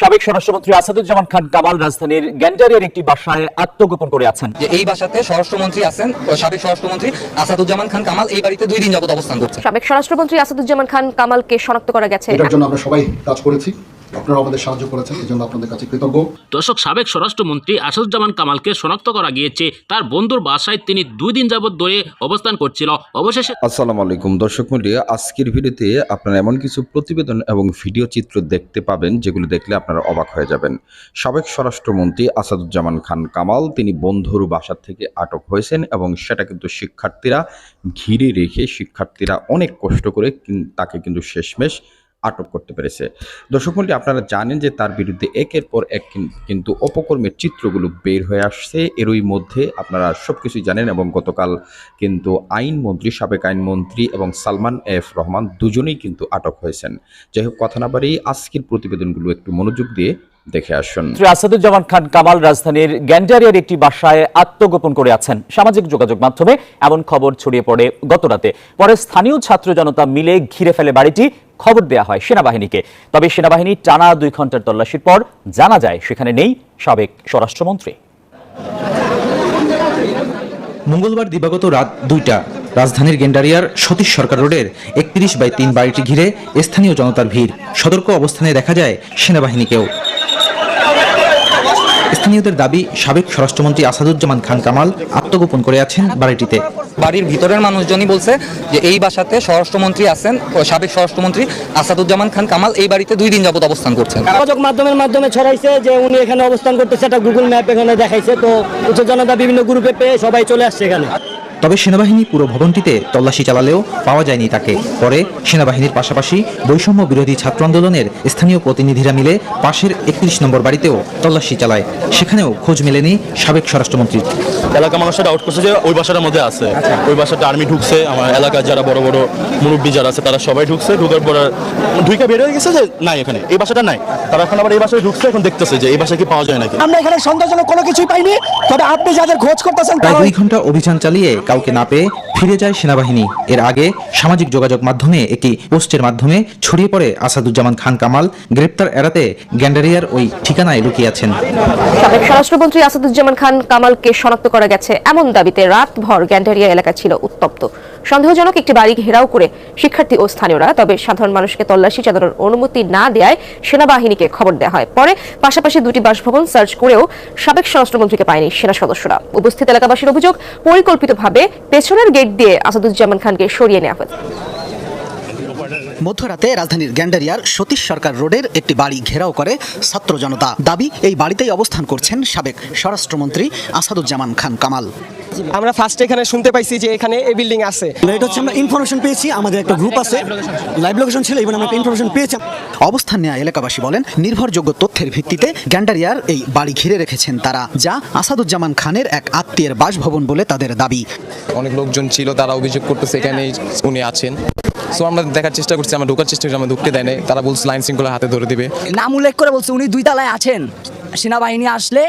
সাবেক স্বরাষ্ট্রমন্ত্রী আসাদুজ্জামান খান কামাল রাজধানীর গ্যান্ডারিয়ার একটি বাসায় আত্মগোপন করে আছেন। যে এই বাসাতে স্বরাষ্ট্রমন্ত্রী আছেন সাবেক স্বরাষ্ট্রমন্ত্রী আসাদুজ্জামান খান কামাল এই বাড়িতে দুই দিন যাবত অবস্থান করছেন। সাবেক স্বরাষ্ট্রমন্ত্রী আসাদুজ্জামান খান কামালকে শনাক্ত করা গেছে। এটার জন্য আমরা সবাই কাজ করেছি। আপনারা আমাদের সাহায্য করেছেন এই জন্য আপনাদের কাছে কৃতজ্ঞ। দর্শক সাবেক স্বরাষ্ট্রমন্ত্রী আসাদুজ্জামান কামালকে শনাক্ত করা গিয়েছে। তার বন্ধুর বাসায় তিনি দুই দিন যাবৎ ধরে অবস্থান করছিল। অবশেষে আসসালামু আলাইকুম দর্শক মন্ডলী আজকের ভিডিওতে আপনারা এমন কিছু প্রতিবেদন এবং ভিডিও চিত্র দেখতে পাবেন যেগুলো দেখলে আপনারা অবাক হয়ে যাবেন। সাবেক স্বরাষ্ট্রমন্ত্রী আসাদুজ্জামান খান কামাল তিনি বন্ধুর বাসা থেকে আটক হয়েছেন এবং সেটা কিন্তু শিক্ষার্থীরা ঘিরে রেখে শিক্ষার্থীরা অনেক কষ্ট করে তাকে কিন্তু শেষমেশ আটক করতে পেরেছে। দর্শক মন্ডলী, আপনারা জানেন যে তার বিরুদ্ধে একের পর এক কিন্তু অপকর্মের চিত্রগুলো বের হয়ে আসছে। এরই মধ্যে আপনারা সব কিছুই জানেন এবং গতকাল কিন্তু আইনমন্ত্রী, সাবেক আইনমন্ত্রী এবং সালমান এফ রহমান দুজনেই কিন্তু আটক হয়েছেন। যাই হোক, কথা না বাড়ি আজকের প্রতিবেদনগুলো একটু মনোযোগ দিয়ে দেখে আসুন। শ্রী আসাদুজ্জামান খান কামাল রাজধানীর গ্যান্ডারিয়ার একটি বাসায় আত্মগোপন করে আছেন। সামাজিক যোগাযোগ মাধ্যমে এমন খবর ছড়িয়ে পড়ে গতরাতে। পরে স্থানীয় ছাত্র জনতা মিলে ঘিরে ফেলে বাড়িটি। খবর দেয়া হয় সেনাবাহিনীকে। তবে সেনাবাহিনী টানা দুই ঘণ্টার তল্লাশির পর জানা যায় সেখানে নেই সাবেক স্বরাষ্ট্রমন্ত্রী। মঙ্গলবার দিবাগত রাত দুইটা রাজধানীর গেন্ডারিয়ার সতীশ সরকার রোডের একত্রিশ বাই তিন বাড়িটি ঘিরে স্থানীয় জনতার ভিড়। সতর্ক অবস্থানে দেখা যায় সেনাবাহিনীকেও। স্থানীয়দের দাবি সাবেক স্বরাষ্ট্রমন্ত্রী আসাদুজ্জামান খান কামাল আত্মগোপন করে আছেন বাড়িটিতে। বাড়ির ভিতরের মানুষজনই বলছে যে এই বাসাতে স্বরাষ্ট্রমন্ত্রী আছেন সাবেক স্বরাষ্ট্রমন্ত্রী আসাদুজ্জামান খান কামাল এই বাড়িতে দুই দিন যাবত অবস্থান করছেন। যোগাযোগ মাধ্যমের মাধ্যমে ছড়াইছে যে উনি এখানে অবস্থান করতেছে এটা গুগল ম্যাপ এখানে দেখাইছে তো উচ্চ জনতা বিভিন্ন গ্রুপে পেয়ে সবাই চলে আসছে এখানে। তবে সেনাবাহিনী পুরো ভবনটিতে তল্লাশি চালালেও পাওয়া যায়নি তাকে। পরে সেনাবাহিনীর পাশাপাশি বৈষম্য বিরোধী ছাত্র আন্দোলনের স্থানীয় প্রতিনিধিরা মিলে পাশের একত্রিশ নম্বর বাড়িতেও তল্লাশি চালায়। সেখানেও খোঁজ মেলেনি সাবেক স্বরাষ্ট্রমন্ত্রী। এলাকা মানুষরা ডাউট করছে যে ওই বাসাটার মধ্যে আছে। ওই বাসাটা আর্মি ঢুকছে আমার এলাকার যারা বড় বড় মুরব্বী যারা আছে তারা সবাই ঢুকছে। ঢুকার পর ঢুকে বের হয়ে গেছে যে নাই এখানে এই বাসাটা নাই। তারা এখন আবার এই বাসায় ঢুকছে এখন দেখতেছে যে এই বাসায় কি পাওয়া যায় নাকি। আমরা এখানে সন্দেহজনক কোনো কিছুই পাইনি তবে আপনি যাদের খোঁজ করতেছেন প্রায় দুই ঘণ্টা অভিযান চালিয়ে কাউকে না পেয়ে ফিরে যায় সেনাবাহিনী। এর আগে সামাজিক যোগাযোগ মাধ্যমে একটি পোস্টের মাধ্যমে ছড়িয়ে পড়ে আসাদুজ্জামান খান কামাল গ্রেপ্তার এড়াতে গ্যান্ডারিয়ার ওই ঠিকানায় লুকিয়ে আছেন। স্বরাষ্ট্রমন্ত্রী আসাদুজ্জামান খান কামালকে শনাক্ত করা গেছে এমন দাবিতে রাতভর গ্যান্ডারিয়া এলাকা ছিল উত্তপ্ত। সন্দেহজনক একটি বাড়ি ঘেরাও করে শিক্ষার্থী ও স্থানীয়রা, তবে সাধারণ মানুষকে তল্লাশি চালানোর অনুমতি না দেয় সেনাবাহিনীকে খবর দেওয়া হয়। পরে পাশাপাশি দুটি বাসভবন সার্চ করেও সাবেক স্বরাষ্ট্রমন্ত্রীকে পায়নি সেনা সদস্যরা। উপস্থিত এলাকাবাসীর অভিযোগ, পরিকল্পিতভাবে পেছনের গেট দিয়ে আসাদুজ্জামান খানকে সরিয়ে নেওয়া হয়েছে। মধ্যরাতে রাজধানীর গ্যান্ডারিয়ার সতীশ সরকার রোডের একটি বাড়ি ঘেরাও করে ছাত্র জনতা। দাবি এই বাড়িতেই অবস্থান করছেন সাবেক স্বরাষ্ট্রমন্ত্রী আসাদুজ্জামান খান কামাল। আমরা ফার্স্ট এখানে শুনতে পাইছি যে এখানে এই বিল্ডিং আছে। এটা হচ্ছে আমরা ইনফরমেশন পেয়েছি আমাদের একটা গ্রুপ আছে। লাইভ লোকেশন ছিল এবং আমরা ইনফরমেশন পেয়েছি অবস্থান নেওয়া এলাকাবাসী বলেন নির্ভরযোগ্য তথ্যের ভিত্তিতে গ্যান্ডারিয়ার এই বাড়ি ঘিরে রেখেছেন তারা যা আসাদুজ্জামান খানের এক আত্মীয়ের বাসভবন বলে তাদের দাবি। অনেক লোকজন ছিল তারা অভিযোগ করতেছে এখানেই উনি আছেন। সো আমরা দেখার চেষ্টা করছি, আমরা ঢোকার চেষ্টা করছি, আমরা ঢুকতে দেয় তারা বলছে, লাইন শৃঙ্খলা হাতে ধরে দিবে। নাম উল্লেখ করে বলছে, উনি দুই তালায় আছেন। সেনাবাহিনী আসলে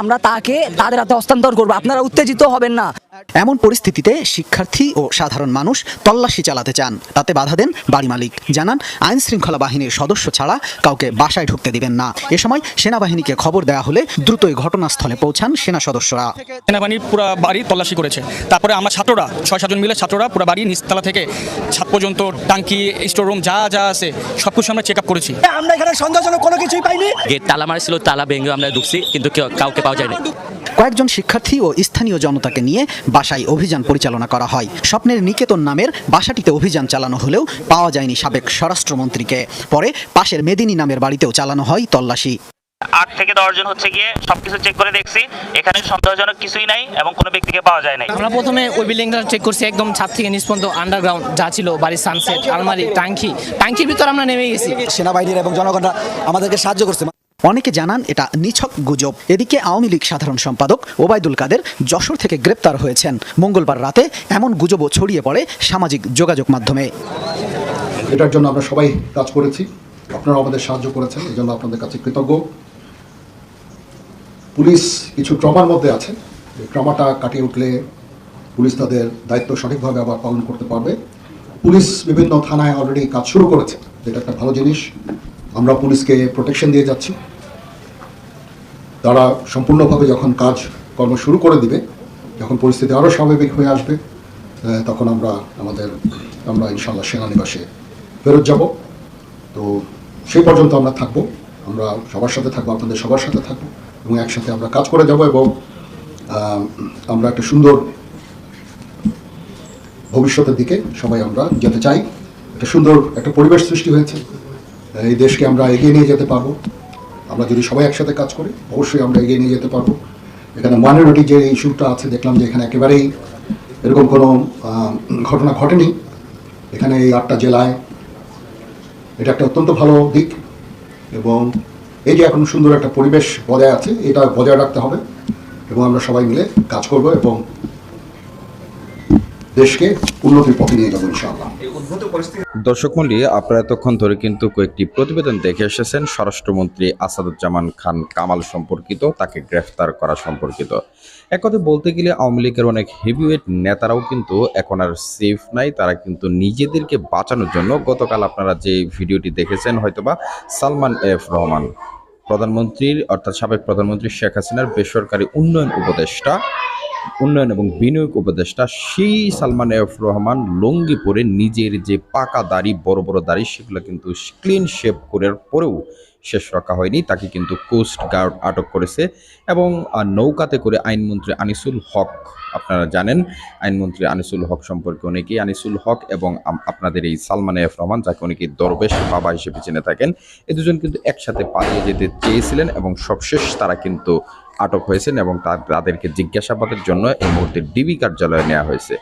আমরা তাকে, তাদের হাতে হস্তান্তর করব। আপনারা উত্তেজিত হবেন না। এমন পরিস্থিতিতে শিক্ষার্থী ও সাধারণ মানুষ তল্লাশি চালাতে চান তাতে বাধা দেন বাড়ি মালিক। জানান আইন শৃঙ্খলা বাহিনীর সদস্য ছাড়া কাউকে বাসায় ঢুকতে দিবেন না। এ সময় সেনাবাহিনীকে খবর দেওয়া হলে দ্রুতই ঘটনাস্থলে পৌঁছান সেনা সদস্যরা। সেনাবাহিনী পুরো বাড়ি তল্লাশি করেছে। তারপরে আমার ছাত্ররা ছয় সাতজন মিলে ছাত্ররা পুরো বাড়ি নিচতলা থেকে ছাদ পর্যন্ত টাঙ্কি স্টোর রুম যা যা আছে সব কিছু আমরা চেক আপ করেছি। আমরা এখানে সন্দেহজনক কোনো কিছুই পাইনি? গেট তালা মারছিল তালা ভেঙে আমরা ঢুকছি কিন্তু কেউ- কাউকে পাওয়া যায় না কয়েকজন শিক্ষার্থী ও স্থানীয় জনতাকে নিয়ে বাসায় অভিযান পরিচালনা করা হয়। স্বপ্নের নিকেতন নামের বাসাটিতে অভিযান চালানো হলেও পাওয়া যায়নি সাবেক স্বরাষ্ট্রমন্ত্রীকে। পরে পাশের মেদিনী নামের বাড়িতেও চালানো হয় তল্লাশি। আট থেকে দশজন হচ্ছে গিয়ে সবকিছু চেক করে দেখছি। এখানে সন্দেহজনক কিছুই নাই এবং কোনো ব্যক্তিকে পাওয়া যায় নাই। আমরা প্রথমে ওই বিল্ডিংটা চেক করছি একদম ছাদ থেকে পর্যন্ত আন্ডারগ্রাউন্ড যা ছিল বাড়ির সানসেট আলমারি টাঙ্কি টাঙ্কির ভিতর আমরা নেমে গেছি। সেনাবাহিনীর এবং জনগণরা আমাদেরকে সাহায্য করছে। অনেকে জানান এটা নিছক গুজব। এদিকে আওয়ামী লীগ সাধারণ সম্পাদক ওবায়দুল কাদের যশোর থেকে গ্রেপ্তার হয়েছেন। মঙ্গলবার রাতে এমন গুজবও ছড়িয়ে পড়ে সামাজিক যোগাযোগ মাধ্যমে। এটার জন্য আমরা সবাই কাজ করেছি। আপনারা আমাদের সাহায্য করেছেন। এই জন্য আপনাদের কাছে কৃতজ্ঞ। পুলিশ কিছু ট্রমার মধ্যে আছে। ট্রমাটা কাটিয়ে উঠলে পুলিশ তাদের দায়িত্ব সঠিকভাবে আবার পালন করতে পারবে। পুলিশ বিভিন্ন থানায় অলরেডি কাজ শুরু করেছে। যেটা একটা ভালো জিনিস। আমরা পুলিশকে প্রোটেকশন দিয়ে যাচ্ছি। তারা সম্পূর্ণভাবে যখন কাজ কর্ম শুরু করে দিবে, যখন পরিস্থিতি আরও স্বাভাবিক হয়ে আসবে তখন আমরা আমাদের, আমরা ইনশাল্লাহ সেনানিবাসে ফেরত যাব। তো সেই পর্যন্ত আমরা থাকব। আমরা সবার সাথে থাকব, আপনাদের সবার সাথে থাকব এবং একসাথে আমরা কাজ করে যাব এবং আমরা একটা সুন্দর ভবিষ্যতের দিকে সবাই আমরা যেতে চাই। একটা সুন্দর একটা পরিবেশ সৃষ্টি হয়েছে। এই দেশকে আমরা এগিয়ে নিয়ে যেতে পারব। আমরা যদি সবাই একসাথে কাজ করি, অবশ্যই আমরা এগিয়ে নিয়ে যেতে পারব। এখানে মাইনরিটি যে ইস্যুটা আছে, দেখলাম যে এখানে একেবারেই এরকম কোনো ঘটনা ঘটেনি। এখানে এই আটটা জেলায় এটা একটা অত্যন্ত ভালো দিক এবং এই যে এখন সুন্দর একটা পরিবেশ বজায় আছে, এটা বজায় রাখতে হবে এবং আমরা সবাই মিলে কাজ করব এবং দেশকে উন্নতির পথে নিয়ে যাব ইনশাআল্লাহ। দর্শক মন্ডলী, আপনারা এতক্ষণ ধরে কিন্তু কয়েকটি প্রতিবেদন দেখে এসেছেন। স্বরাষ্ট্রমন্ত্রী আসাদুজ্জামান খান কামাল সম্পর্কিত, তাকে গ্রেফতার করা সম্পর্কিত। এক কথা বলতে গেলে আওয়ামী লীগের অনেক হেভিওয়েট নেতারাও কিন্তু এখন আর সেফ নাই। তারা কিন্তু নিজেদেরকে বাঁচানোর জন্য গতকাল আপনারা যে ভিডিওটি দেখেছেন, হয়তোবা সালমান এফ রহমান, প্রধানমন্ত্রীর, অর্থাৎ সাবেক প্রধানমন্ত্রী শেখ হাসিনার বেসরকারি উন্নয়ন উপদেষ্টা উন্নয়ন এবং বিনিয়োগ উপদেষ্টা সেই সালমান এফ রহমান লঙ্গি পরে নিজের যে পাকা দাড়ি, বড় বড় দাড়ি, সেগুলো কিন্তু ক্লিন শেপ করার পরেও শেষ রাখা হয়নি। তাকে কিন্তু কোস্ট গার্ড আটক করেছে এবং নৌকাতে করে আইনমন্ত্রী আনিসুল হক, আপনারা জানেন, আইনমন্ত্রী আনিসুল হক সম্পর্কে অনেকেই আনিসুল হক এবং আপনাদের এই সালমান এফ রহমান, যাকে অনেকে দরবেশ বাবা হিসেবে চিনে থাকেন, এ দুজন কিন্তু একসাথে পালিয়ে যেতে চেয়েছিলেন এবং সবশেষ তারা কিন্তু আটক হয়েছেন এবং তাদেরকে জিজ্ঞাসাবাদের জন্য এই মুহূর্তে ডিবি কার্যালয়ে নেওয়া হয়েছে।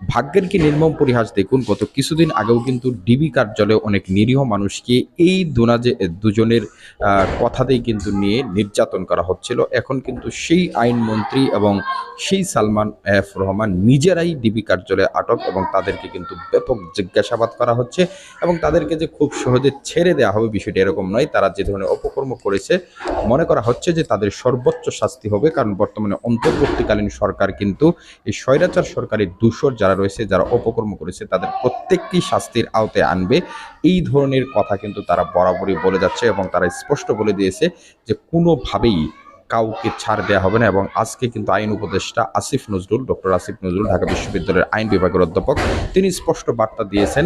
ভাগ্যের কি নির্মম পরিহাস? দেখুন, গত কিছুদিন আগেও কিন্তু ডিবি কার্যালয়ে অনেক নিরীহ মানুষকে এই দুনাজে দুজনের কথাতেই কিন্তু নিয়ে নির্যাতন করা হচ্ছিল। এখন কিন্তু সেই আইনমন্ত্রী এবং সেই সালমান এফ রহমান নিজেরাই ডিবি কার্যালয়ে আটক এবং তাদেরকে কিন্তু ব্যাপক জিজ্ঞাসাবাদ করা হচ্ছে এবং তাদেরকে যে খুব সহজে ছেড়ে দেওয়া হবে বিষয়টা এরকম নয়। তারা যে ধরনের অপকর্ম করেছে, মনে করা হচ্ছে যে তাদের সর্বোচ্চ শাস্তি হবে। কারণ বর্তমানে অন্তর্বর্তীকালীন সরকার কিন্তু এই স্বৈরাচার সরকারের দূষর যারা রয়েছে, যারা অপকর্ম করেছে, তাদের প্রত্যেককেই শাস্তির আওতায় আনবে। এই ধরনের কথা কিন্তু তারা বরাবরই বলে যাচ্ছে এবং তারা স্পষ্ট বলে দিয়েছে যে কোনোভাবেই কাউকে ছাড় দেওয়া হবে না এবং আজকে কিন্তু আইন উপদেষ্টা আসিফ নজরুল, ডক্টর আসিফ নজরুল, ঢাকা বিশ্ববিদ্যালয়ের আইন বিভাগের অধ্যাপক, তিনি স্পষ্ট বার্তা দিয়েছেন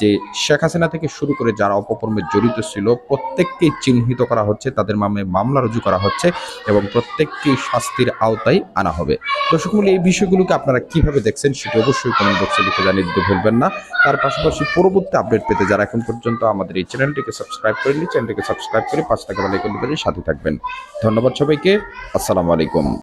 যে শেখ হাসিনা থেকে শুরু করে যারা অপকর্মে জড়িত ছিল, প্রত্যেককেই চিহ্নিত করা হচ্ছে, তাদের মামে মামলা রুজু করা হচ্ছে এবং প্রত্যেককেই শাস্তির আওতায় আনা হবে। দর্শক মূল্য এই বিষয়গুলোকে আপনারা কীভাবে দেখছেন সেটা অবশ্যই কমেন্ট বক্সে লিখে জানিয়ে দিতে ভুলবেন না। তার পাশাপাশি পরবর্তী আপডেট পেতে যারা এখন পর্যন্ত আমাদের এই চ্যানেলটিকে সাবস্ক্রাইব করেননি চ্যানেলটিকে সাবস্ক্রাইব করে পাঁচ টাকা বেলাইকন সাথে থাকবেন। ধন্যবাদ সবাইকে। আসসালামু আলাইকুম।